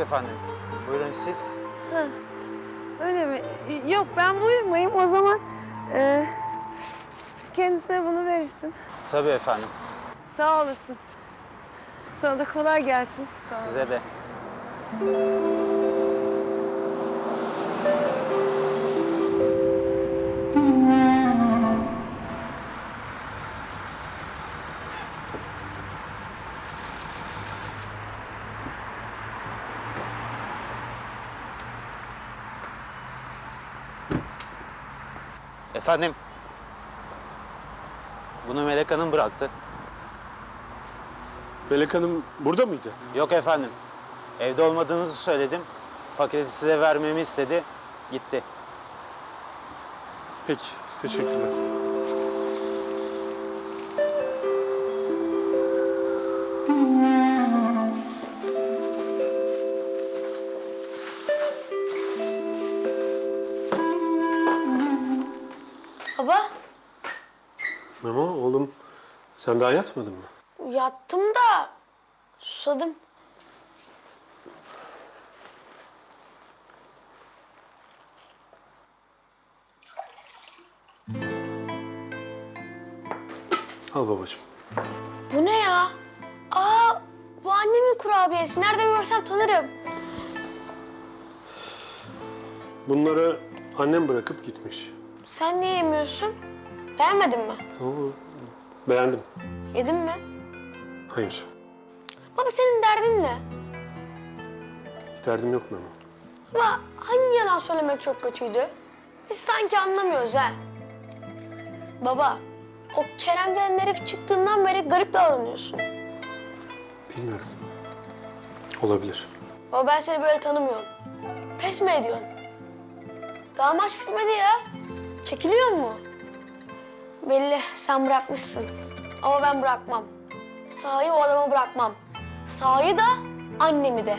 efendim. Buyurun siz. Ha, öyle mi? Yok ben buyurmayayım. O zaman e, kendisine bunu verirsin. Tabii efendim. Sağ olasın. Sana da kolay gelsin. Size de. Efendim. Bunu Melek Hanım bıraktı. Melek Hanım burada mıydı? Yok efendim. Evde olmadığınızı söyledim. Paketi size vermemi istedi. Gitti. Peki, teşekkürler. Baba, Memo, oğlum sen daha yatmadın mı? yattım da susadım. Al babacığım. Bu ne ya? Aa, bu annemin kurabiyesi. Nerede görsem tanırım. Bunları annem bırakıp gitmiş. Sen niye yemiyorsun? Beğenmedin mi? Oo, beğendim. Yedin mi? Hayır, Baba senin derdin ne? bir derdim yok Memo. Ama hangi yalan söylemek çok kötüydü? Biz sanki anlamıyoruz ha. Baba, o Kerem denen herif çıktığından beri garip davranıyorsun. Bilmiyorum. Olabilir. Baba ben seni böyle tanımıyorum. Pes mi ediyorsun? Daha maç bitmedi ya. Çekiliyor mu? Belli sen bırakmışsın. Ama ben bırakmam. Sahayı o adama bırakmam. Sahayı da annemi de.